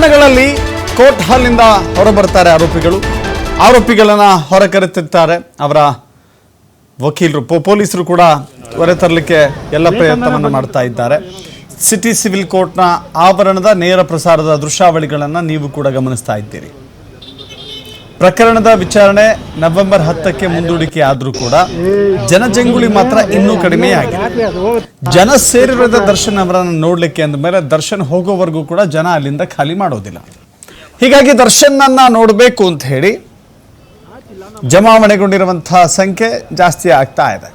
ಕ್ಷಣಗಳಲ್ಲಿ ಕೋರ್ಟ್ ಹಾಲ್ನಿಂದ ಹೊರಬರ್ತಾರೆ ಆರೋಪಿಗಳು. ಆರೋಪಿಗಳನ್ನ ಹೊರಕರೆತಿರ್ತಾರೆ ಅವರ ವಕೀಲರು ಪೊಲೀಸರು ಕೂಡ ಹೊರತರಲಿಕ್ಕೆ ಎಲ್ಲ ಪ್ರಯತ್ನವನ್ನು ಮಾಡ್ತಾ ಇದ್ದಾರೆ. ಸಿಟಿ ಸಿವಿಲ್ ಕೋರ್ಟ್ನ ಆವರಣದ ನೇರ ಪ್ರಸಾರದ ದೃಶ್ಯಾವಳಿಗಳನ್ನು ನೀವು ಕೂಡ ಗಮನಿಸ್ತಾ ಇದ್ದೀರಿ. ಪ್ರಕರಣದ ವಿಚಾರಣೆ ನವೆಂಬರ್ ಹತ್ತಕ್ಕೆ ಮುಂದೂಡಿಕೆ ಆದರೂ ಕೂಡ ಜನಜಂಗುಳಿ ಮಾತ್ರ ಇನ್ನೂ ಕಡಿಮೆಯಾಗಿದೆ. ಜನ ಸೇರಿರದ ದರ್ಶನ್ ಅವರನ್ನು ನೋಡಲಿಕ್ಕೆ ಅಂದ ಮೇಲೆ ದರ್ಶನ್ ಹೋಗೋವರೆಗೂ ಕೂಡ ಜನ ಅಲ್ಲಿಂದ ಖಾಲಿ ಮಾಡೋದಿಲ್ಲ. ಹೀಗಾಗಿ ದರ್ಶನ್ನ ನೋಡಬೇಕು ಅಂತ ಹೇಳಿ ಜಮಾವಣೆಗೊಂಡಿರುವಂತಹ ಸಂಖ್ಯೆ ಜಾಸ್ತಿ ಆಗ್ತಾ ಇದೆ.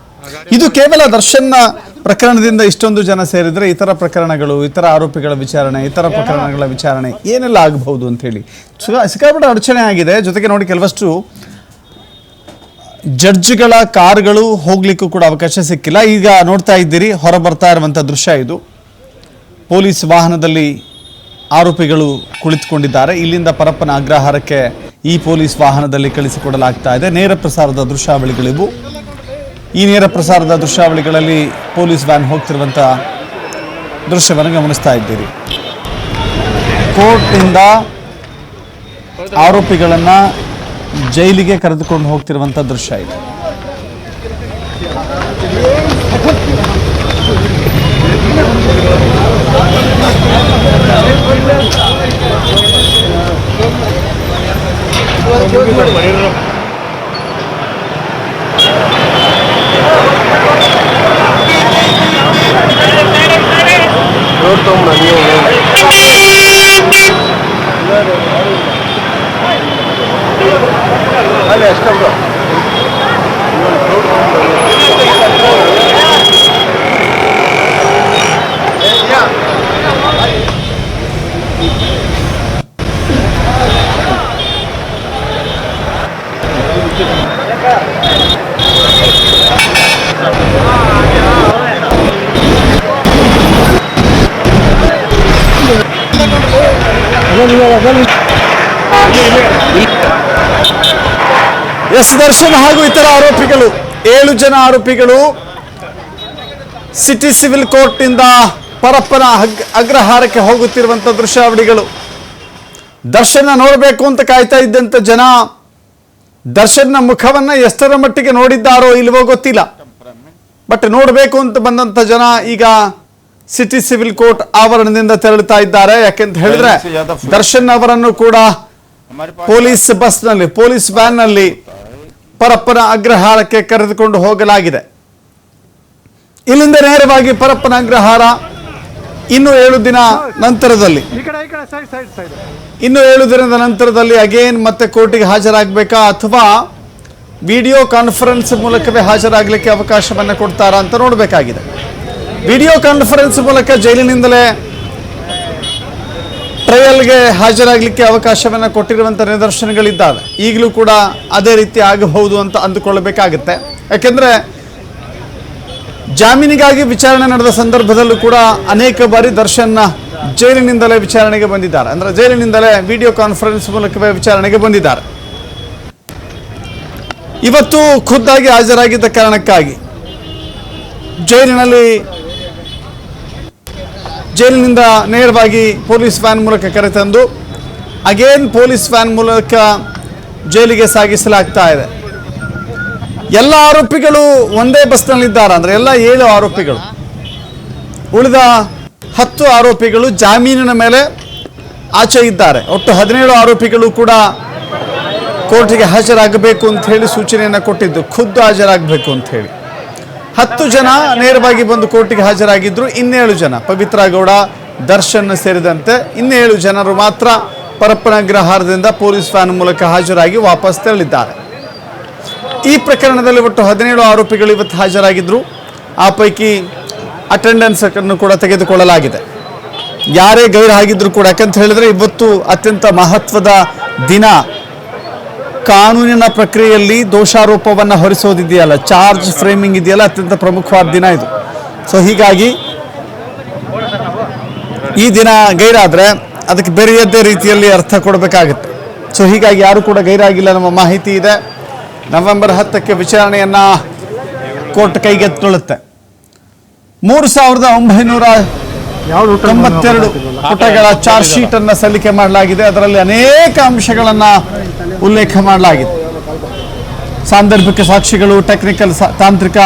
ಇದು ಕೇವಲ ದರ್ಶನ್ನ ಪ್ರಕರಣದಿಂದ ಇಷ್ಟೊಂದು ಜನ ಸೇರಿದ್ರೆ ಇತರ ಪ್ರಕರಣಗಳು, ಇತರ ಆರೋಪಿಗಳ ವಿಚಾರಣೆ, ಇತರ ಪ್ರಕರಣಗಳ ವಿಚಾರಣೆ ಏನೆಲ್ಲ ಆಗಬಹುದು ಅಂತ ಹೇಳಿ. ಸಿಕ್ಕಾಪಟ್ಟೆ ಅಡಚಣೆ ಆಗಿದೆ. ಜೊತೆಗೆ ನೋಡಿ ಕೆಲವಷ್ಟು ಜಡ್ಜ್ಗಳ ಕಾರ್ಗಳು ಹೋಗ್ಲಿಕ್ಕೂ ಕೂಡ ಅವಕಾಶ ಸಿಕ್ಕಿಲ್ಲ. ಈಗ ನೋಡ್ತಾ ಇದ್ದೀರಿ ಹೊರ ಬರ್ತಾ ಇರುವಂಥ ದೃಶ್ಯ ಇದು. ಪೊಲೀಸ್ ವಾಹನದಲ್ಲಿ ಆರೋಪಿಗಳು ಕುಳಿತುಕೊಂಡಿದ್ದಾರೆ. ಇಲ್ಲಿಂದ ಪರಪ್ಪನ ಅಗ್ರಹಾರಕ್ಕೆ ಈ ಪೊಲೀಸ್ ವಾಹನದಲ್ಲಿ ಕಳಿಸಿಕೊಡಲಾಗ್ತಾ ಇದೆ. ನೇರ ಪ್ರಸಾರದ ದೃಶ್ಯಾವಳಿಗಳಿವು. ಈ ನೇರ ಪ್ರಸಾರದ ದೃಶ್ಯಾವಳಿಗಳಲ್ಲಿ ಪೊಲೀಸ್ ವ್ಯಾನ್ ಹೋಗ್ತಿರುವಂಥ ದೃಶ್ಯವನ್ನು ಗಮನಿಸ್ತಾ ಇದ್ದೀರಿ. ಕೋರ್ಟ್ನಿಂದ ಆರೋಪಿಗಳನ್ನ ಜೈಲಿಗೆ ಕರೆದುಕೊಂಡು ಹೋಗ್ತಿರುವಂಥ ದೃಶ್ಯ ಇದು. ಎಸ್ ದರ್ಶನ್ ಹಾಗೂ ಇತರ ಆರೋಪಿಗಳು, ಏಳು ಜನ ಆರೋಪಿಗಳು ಸಿಟಿ ಸಿವಿಲ್ ಕೋರ್ಟ್ನಿಂದ ಪರಪ್ಪನ ಅಗ್- ಅಗ್ರಹಾರಕ್ಕೆ ಹೋಗುತ್ತಿರುವಂಥ ದೃಶ್ಯಾವಳಿಗಳು. ದರ್ಶನ ನೋಡಬೇಕು ಅಂತ ಕಾಯ್ತಾ ಇದ್ದಂತ ಜನ ದರ್ಶನ್ನ ಮುಖವನ್ನ ಎಷ್ಟರ ಮಟ್ಟಿಗೆ ನೋಡಿದ್ದಾರೋ ಇಲ್ವೋ ಗೊತ್ತಿಲ್ಲ. ಬಟ್ ನೋಡಬೇಕು ಅಂತ ಬಂದಂತ ಜನ ಈಗ ಸಿಟಿ ಸಿವಿಲ್ ಕೋರ್ಟ್ ಆವರಣದಿಂದ ತೆರಳುತ್ತಾ ಇದ್ದಾರೆ. ಯಾಕೆಂತ ಹೇಳಿದ್ರೆ ದರ್ಶನ್ ಅವರನ್ನು ಕೂಡ ಪೊಲೀಸ್ ಬಸ್ನಲ್ಲಿ ಪೊಲೀಸ್ ವ್ಯಾನ್ನಲ್ಲಿ ಪರಪ್ಪನ ಅಗ್ರಹಾರಕ್ಕೆ ಕರೆದುಕೊಂಡು ಹೋಗಲಾಗಿದೆ. ಇಲ್ಲಿಂದ ನೇರವಾಗಿ ಪರಪ್ಪನ ಅಗ್ರಹಾರ ಇನ್ನು ಏಳು ದಿನ ನಂತರದಲ್ಲಿ. ಈ ಕಡೆ ಈ ಕಡೆ ಸೈಡ್ ಸೈಡ್ ಸೈಡ್. ಇನ್ನು ಏಳು ದಿನದ ನಂತರದಲ್ಲಿ ಅಗೇನ್ ಮತ್ತೆ ಕೋರ್ಟಿಗೆ ಹಾಜರಾಗಬೇಕಾ ಅಥವಾ ವಿಡಿಯೋ ಕಾನ್ಫರೆನ್ಸ್ ಮೂಲಕವೇ ಹಾಜರಾಗಲಿಕ್ಕೆ ಅವಕಾಶವನ್ನು ಕೊಡ್ತಾರಾ ಅಂತ ನೋಡಬೇಕಾಗಿದೆ. ವಿಡಿಯೋ ಕಾನ್ಫರೆನ್ಸ್ ಮೂಲಕ ಜೈಲಿನಿಂದಲೇ ಟ್ರಯಲ್ಗೆ ಹಾಜರಾಗಲಿಕ್ಕೆ ಅವಕಾಶವನ್ನು ಕೊಟ್ಟಿರುವಂಥ ನಿದರ್ಶನಗಳಿದ್ದಾವೆ. ಈಗಲೂ ಕೂಡ ಅದೇ ರೀತಿ ಆಗಬಹುದು ಅಂತ ಅಂದುಕೊಳ್ಳಬೇಕಾಗುತ್ತೆ. ಯಾಕೆಂದರೆ ಜಾಮೀನಿಗಾಗಿ ವಿಚಾರಣೆ ನಡೆದ ಸಂದರ್ಭದಲ್ಲೂ ಕೂಡ ಅನೇಕ ಬಾರಿ ದರ್ಶನ್ನ ಜೈಲಿನಿಂದಲೇ ವಿಚಾರಣೆಗೆ ಬಂದಿದ್ದಾರೆ. ಅಂದ್ರೆ ಜೈಲಿನಿಂದಲೇ ವಿಡಿಯೋ ಕಾನ್ಫರೆನ್ಸ್ ಮೂಲಕವೇ ವಿಚಾರಣೆಗೆ ಬಂದಿದ್ದಾರೆ. ಇವತ್ತು ಖುದ್ದಾಗಿ ಹಾಜರಾಗಿದ್ದ ಕಾರಣಕ್ಕಾಗಿ ಜೈಲಿನಲ್ಲಿ ಜೈಲಿನಿಂದ ನೇರವಾಗಿ ಪೊಲೀಸ್ ವ್ಯಾನ್ ಮೂಲಕ ಕರೆತಂದು ಅಗೇನ್ ಪೊಲೀಸ್ ವ್ಯಾನ್ ಮೂಲಕ ಜೈಲಿಗೆ ಸಾಗಿಸಲಾಗ್ತಾ ಇದೆ. ಎಲ್ಲ ಆರೋಪಿಗಳು ಒಂದೇ ಬಸ್ನಲ್ಲಿದ್ದಾರೆ, ಅಂದ್ರೆ ಎಲ್ಲ ಏಳು ಆರೋಪಿಗಳು. ಉಳಿದ ಹತ್ತು ಆರೋಪಿಗಳು ಜಾಮೀನಿನ ಮೇಲೆ ಆಚೆ ಇದ್ದಾರೆ. ಒಟ್ಟು ಹದಿನೇಳು ಆರೋಪಿಗಳು ಕೂಡ ಕೋರ್ಟಿಗೆ ಹಾಜರಾಗಬೇಕು ಅಂತ ಹೇಳಿ ಸೂಚನೆಯನ್ನು ಕೊಟ್ಟಿದ್ದು. ಖುದ್ದು ಹಾಜರಾಗಬೇಕು ಅಂತ ಹೇಳಿ. ಹತ್ತು ಜನ ನೇರವಾಗಿ ಬಂದು ಕೋರ್ಟಿಗೆ ಹಾಜರಾಗಿದ್ರು, ಇನ್ನೇಳು ಜನ. ಪವಿತ್ರ ಗೌಡ, ದರ್ಶನ್ ಸೇರಿದಂತೆ ಇನ್ನೇಳು ಜನರು ಮಾತ್ರ ಪರಪ್ಪನ ಅಗ್ರಹಾರದಿಂದ ಪೊಲೀಸ್ ವ್ಯಾನ್ ಮೂಲಕ ಹಾಜರಾಗಿ ವಾಪಸ್ ತೆರಳಿದ್ದಾರೆ. ಈ ಪ್ರಕರಣದಲ್ಲಿ ಒಟ್ಟು ಹದಿನೇಳು ಆರೋಪಿಗಳು ಇವತ್ತು ಹಾಜರಾಗಿದ್ರು. ಆ ಪೈಕಿ ಅಟೆಂಡೆನ್ಸ್ ಅನ್ನು ಕೂಡ ತೆಗೆದುಕೊಳ್ಳಲಾಗಿದೆ. ಯಾರೇ ಗೈರು ಆಗಿದ್ರು ಕೂಡ ಯಾಕಂತ ಹೇಳಿದ್ರೆ ಇವತ್ತು ಅತ್ಯಂತ ಮಹತ್ವದ ದಿನ. ಕಾನೂನಿನ ಪ್ರಕ್ರಿಯೆಯಲ್ಲಿ ದೋಷಾರೋಪವನ್ನು ಹೊರಿಸೋದಿದೆಯಲ್ಲ, ಚಾರ್ಜ್ ಫ್ರೇಮಿಂಗ್ ಇದೆಯಲ್ಲ, ಅತ್ಯಂತ ಪ್ರಮುಖವಾದ ದಿನ ಇದು. ಸೊ ಹೀಗಾಗಿ ಈ ದಿನ ಗೈರಾದರೆ ಅದಕ್ಕೆ ಬೇರೆಯದ್ದೇ ರೀತಿಯಲ್ಲಿ ಅರ್ಥ ಕೊಡಬೇಕಾಗುತ್ತೆ. ಸೊ ಹೀಗಾಗಿ ಯಾರು ಕೂಡ ಗೈರಾಗಿಲ್ಲ, ನಮ್ಮ ಮಾಹಿತಿ ಇದೆ. ನವೆಂಬರ್ ಹತ್ತಕ್ಕೆ ವಿಚಾರಣೆಯನ್ನು ಕೋರ್ಟ್ ಕೈಗೆತ್ತಿಕೊಳ್ಳುತ್ತೆ. ಮೂರು ಸಾವಿರದ ಒಂಬೈನೂರ ತೊಂಬತ್ತೆರಡು ಪುಟಗಳ ಚಾರ್ಜ್ ಶೀಟ್ ಅನ್ನ ಸಲ್ಲಿಕೆ ಮಾಡಲಾಗಿದೆ. ಅದರಲ್ಲಿ ಅನೇಕ ಅಂಶಗಳನ್ನ ಉಲ್ಲೇಖ ಮಾಡಲಾಗಿದೆ. ಸಾಂದರ್ಭಿಕ ಸಾಕ್ಷಿಗಳು ಟೆಕ್ನಿಕಲ್ ತಾಂತ್ರಿಕ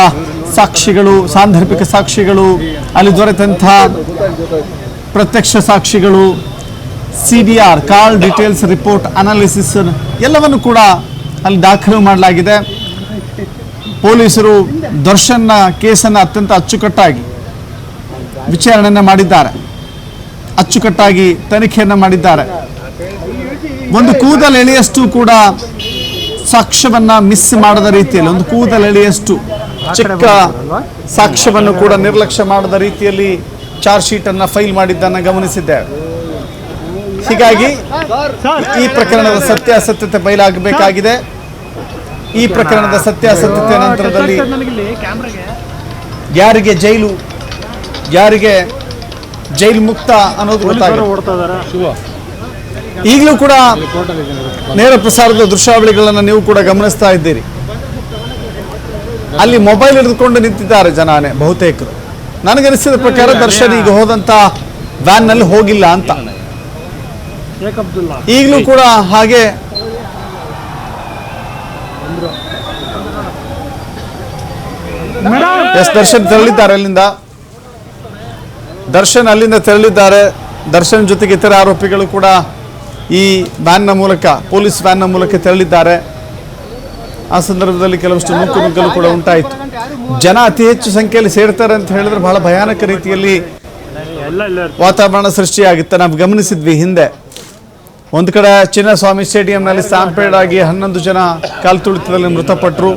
ಸಾಕ್ಷಿಗಳು ಸಾಂದರ್ಭಿಕ ಸಾಕ್ಷಿಗಳು ಅಲ್ಲಿ ದೊರೆತಂಥ ಪ್ರತ್ಯಕ್ಷ ಸಾಕ್ಷಿಗಳು C D R call details report analysis ಎಲ್ಲವನ್ನು ಕೂಡ ಅಲ್ಲಿ ದಾಖಲು ಮಾಡಲಾಗಿದೆ. ಪೊಲೀಸರು ದರ್ಶನ್ನ ಕೇಸನ್ನು ಅತ್ಯಂತ ಅಚ್ಚುಕಟ್ಟಾಗಿ ವಿಚಾರಣೆಯನ್ನು ಮಾಡಿದ್ದಾರೆ ಅಚ್ಚುಕಟ್ಟಾಗಿ ತನಿಖೆಯನ್ನು ಮಾಡಿದ್ದಾರೆ ಒಂದು ಕೂದಲು ಎಳೆಯಷ್ಟು ಕೂಡ ಸಾಕ್ಷ್ಯವನ್ನು ಮಿಸ್ ಮಾಡದ ರೀತಿಯಲ್ಲಿ ಒಂದು ಕೂದಲು ಎಳೆಯಷ್ಟು ಚಿಕ್ಕ ಸಾಕ್ಷ್ಯವನ್ನು ಕೂಡ ನಿರ್ಲಕ್ಷ್ಯ ಮಾಡದ ರೀತಿಯಲ್ಲಿ ಚಾರ್ಜ್ ಶೀಟನ್ನು ಫೈಲ್ ಮಾಡಿದ್ದನ್ನು ಗಮನಿಸಿದ್ದೇವೆ ಹೀಗಾಗಿ ಈ ಪ್ರಕರಣದ ಸತ್ಯಾಸತ್ಯತೆ ಬಯಲಾಗಬೇಕಾಗಿದೆ ಈ ಪ್ರಕರಣದ ಸತ್ಯಾಸತ್ಯತೆ ನಂತರದಲ್ಲಿ ಯಾರಿಗೆ ಜೈಲು ಯಾರಿಗೆ ಜೈಲು ಮುಕ್ತ ಅನ್ನೋದು ಗೊತ್ತಾಗುತ್ತೆ ಈಗಲೂ ಕೂಡ ನೇರ ಪ್ರಸಾರದ ದೃಶ್ಯಾವಳಿಗಳನ್ನು ನೀವು ಕೂಡ ಗಮನಿಸ್ತಾ ಇದ್ದೀರಿ. ಅಲ್ಲಿ ಮೊಬೈಲ್ ಹಿಡಿದುಕೊಂಡು ನಿಂತಿದ್ದಾರೆ ಜನಾನೆ ಬಹುತೇಕರು. ನನಗನಿಸಿದ ಪ್ರಕಾರ ದರ್ಶನ್ ಈಗ ಹೋದಂತ ವ್ಯಾನ್ನಲ್ಲಿ ಹೋಗಿಲ್ಲ ಅಂತ. ಈಗಲೂ ಕೂಡ ಹಾಗೆ ಎಸ್ ದರ್ಶನ್ ತೆರಳಿದ್ದಾರೆ ಅಲ್ಲಿಂದ. ದರ್ಶನ್ ಅಲ್ಲಿಂದ ತೆರಳಿದ್ದಾರೆ. ದರ್ಶನ್ ಜೊತೆಗೆ ಇತರ ಆರೋಪಿಗಳು ಕೂಡ ಈ ವ್ಯಾನ್ನ ಮೂಲಕ, ಪೊಲೀಸ್ ವ್ಯಾನ್ನ ಮೂಲಕ ತೆರಳಿದ್ದಾರೆ. ಆ ಸಂದರ್ಭದಲ್ಲಿ ಕೆಲವಷ್ಟು ನೂಕು ನುಗ್ಗಲು ಕೂಡ ಉಂಟಾಯಿತು. ಜನ ಅತಿ ಹೆಚ್ಚು ಸಂಖ್ಯೆಯಲ್ಲಿ ಸೇರ್ತಾರೆ ಅಂತ ಹೇಳಿದ್ರೆ ಬಹಳ ಭಯಾನಕ ರೀತಿಯಲ್ಲಿ ವಾತಾವರಣ ಸೃಷ್ಟಿಯಾಗಿತ್ತು. ನಾವು ಗಮನಿಸಿದ್ವಿ ಹಿಂದೆ. ಒಂದು ಕಡೆ ಚಿನ್ನಸ್ವಾಮಿ ಸ್ಟೇಡಿಯಂನಲ್ಲಿ ಸ್ಟಾಂಪೇಡ್ ಆಗಿ ಹನ್ನೊಂದು ಜನ ಕಾಲು ತುಳಿತದಲ್ಲಿ ಮೃತಪಟ್ಟರು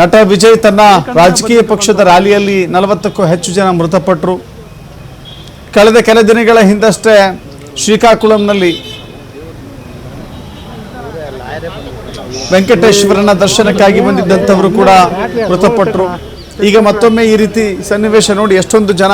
ನಟ ವಿಜಯ್ ತನ್ನ ರಾಜಕೀಯ ಪಕ್ಷದ ರ್ಯಾಲಿಯಲ್ಲಿ ನಲವತ್ತಕ್ಕೂ ಹೆಚ್ಚು ಜನ ಮೃತಪಟ್ಟರು ಕಳೆದ ಕೆಲ ದಿನಗಳ ಹಿಂದಷ್ಟೇ ಶ್ರೀಕಾಕುಳಂನಲ್ಲಿ ವೆಂಕಟೇಶ್ವರನ ದರ್ಶನಕ್ಕಾಗಿ ಬಂದಿದ್ದಂಥವರು ಕೂಡ ಮೃತಪಟ್ಟರು. ಈಗ ಮತ್ತೊಮ್ಮೆ ಈ ರೀತಿ ಸನ್ನಿವೇಶ ನೋಡಿ ಎಷ್ಟೊಂದು ಜನ